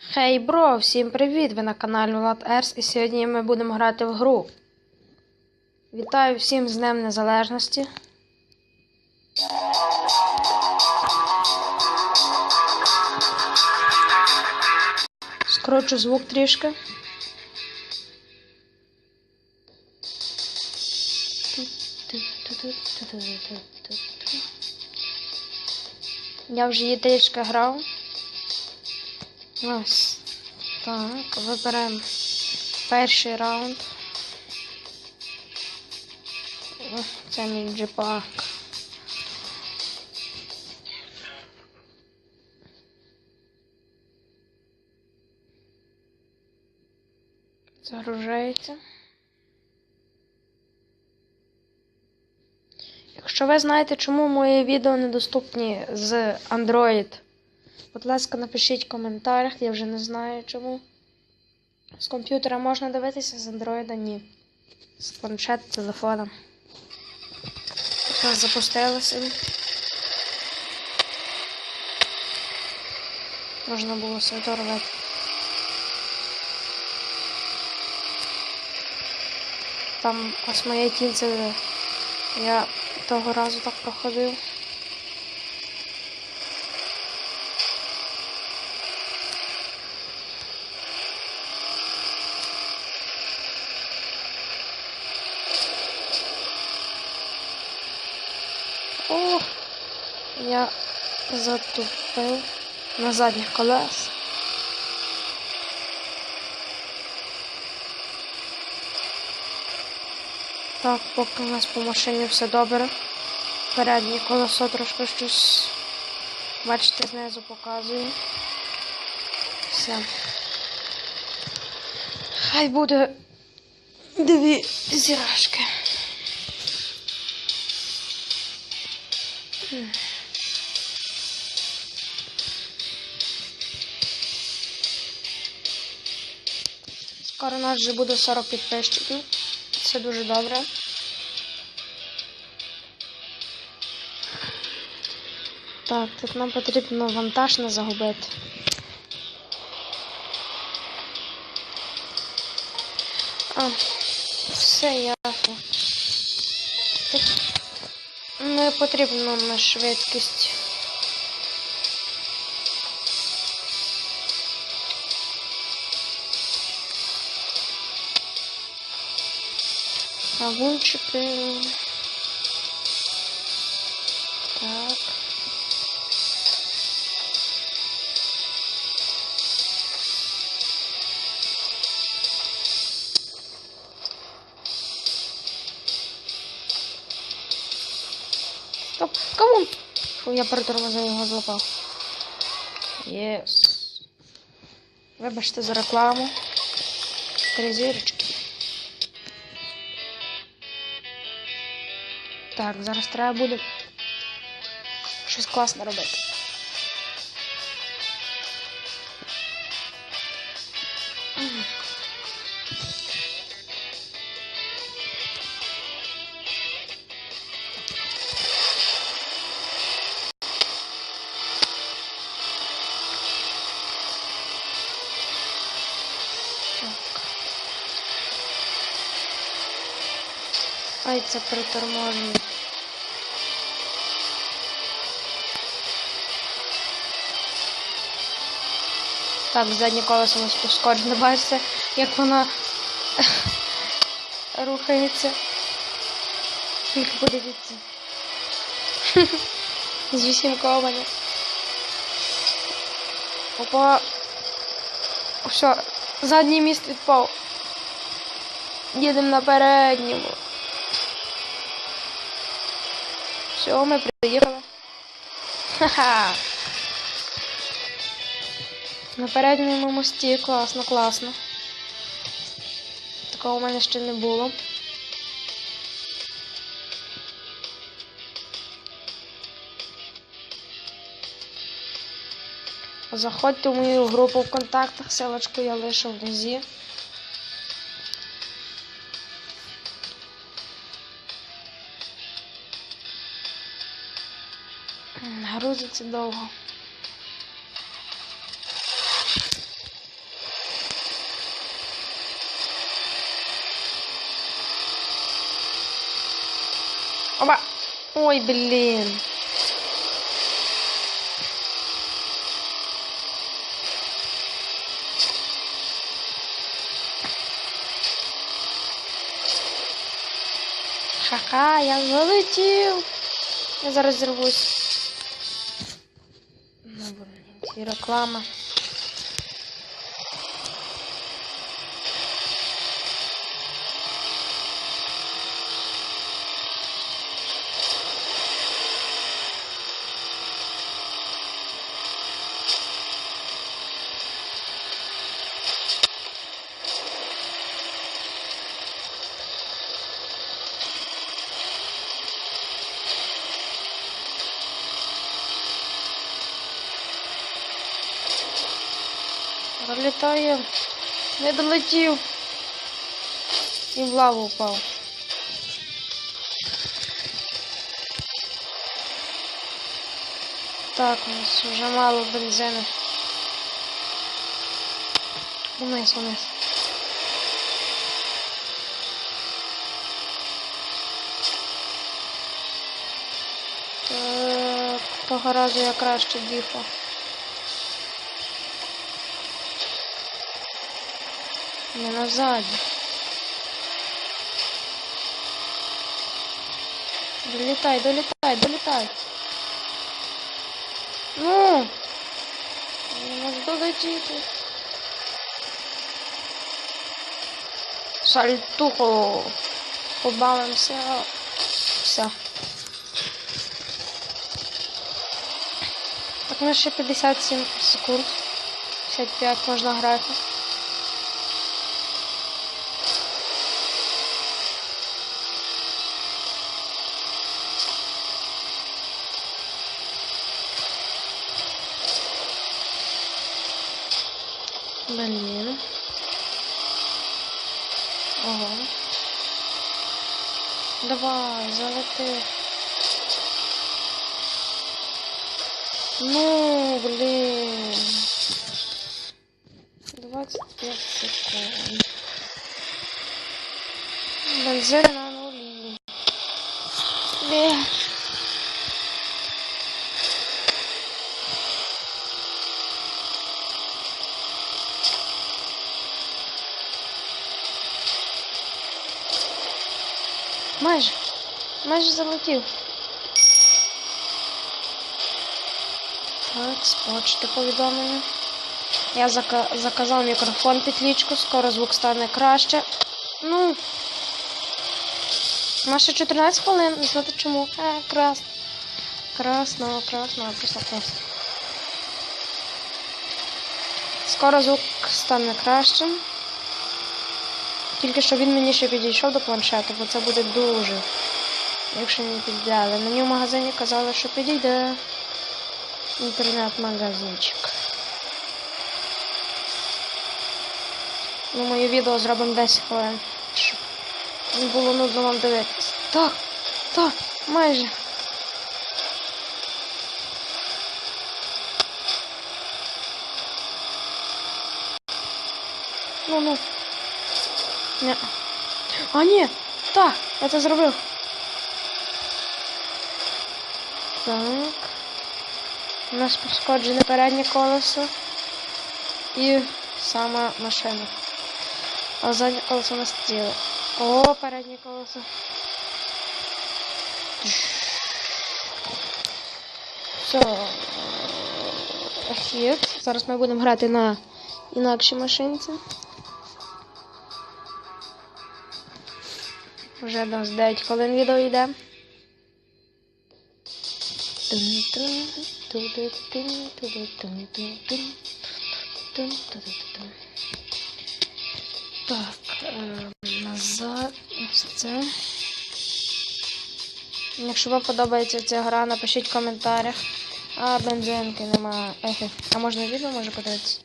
Хей, бро, всім привіт! Ви на каналі Влад Ерс і сьогодні ми будемо грати в гру. Вітаю всім з Днем Незалежності. Скорочу звук трішки. Я вже її трішки грав. Ось. Так, виберемо перший раунд. О, Це мій джипак. Загружається. Якщо ви знаєте, чому мої відео недоступні з Android, будь ласка, напишіть в коментарях, я вже не знаю чому. З комп'ютера можна дивитися, з Android ні. З планшет, телефона. Нас запустилося. Можна було все дорвати. Там ось моє кільце. Я того разу так проходив. О, я затупив на задніх колес. Так, поки у нас по машині все добре. Переднє колесо трошки щось, бачите, знизу показує. Все. Хай буде дві зірашки. Скоро вже буде 40 підписчиків. Це дуже добре. Так, тут нам потрібно вантаж не загубити. А, все ясно. Не потрібно на швидкість. Кавунчики. Так. Стоп, кавун! Фу, я перетормозив його злопав. Єс. Вибачте за рекламу. Три зірочки. Так, зараз треба буде щось класне робити. Ай, це приторможення. Так, заднє колесо у нас пошкоджене, бачите, як воно рухається. Тільки подивіться. З вісімковання. Опа. Все, задній міст відпав. Їдемо на передньому. Все, ми приїхали. Ха-ха. На передньому мості класно, класно. Такого у мене ще не було. Заходьте в мою групу в контактах, ссылочку я лишу внизі. вилазити долго. Оба! Ой, блин. Ха-ха, я залетів. Я зараз. Ці реклама. Пролітає. Не долетів. І в лаву впав. Так, у нас вже мало бензину. Вниз, вниз. Так, того разу я краще діфа. Не назад. Долітай, долітай, долітай. Ну. Не можу долетіти. Сальтухо. Побавимося. Все. Так, у нас ще 57 секунд. 55 можна грати. Блін. Ого. Давай, залети. Ну, блін. 25 секунд. Бензин Майже. Майже залетів. Так, спочти повідомлення. Я зака заказав мікрофон підлічку, скоро звук стане краще. Ну. Ще 14 хвилин, не знати чому. Е, красно. Красно, красно, просто красно. Скоро звук стане кращим. Тільки що він мені ще підійшов до планшету, бо це буде дуже. Якщо не підійде. Але мені в магазині казали, що підійде інтернет-магазинчик. Ну, моє відео зробимо 10 хвилин. Щоб не було нудно вам дивитися. Так, так, майже. Ну, ну. Не. А, ні! Так, я це зробив. Так. У нас пошкоджене переднє колесо і сама машина. А заднє колесо у нас ціле. О, переднє колесо. Все. Хід. Зараз ми будемо грати на інакшій машинці. Вже до 9 хвилин відео йде. Так, е, назад ось це. Якщо вам подобається ця гра, напишіть в коментарях. А бензинки немає. Ехе. А можна відео може подивитися?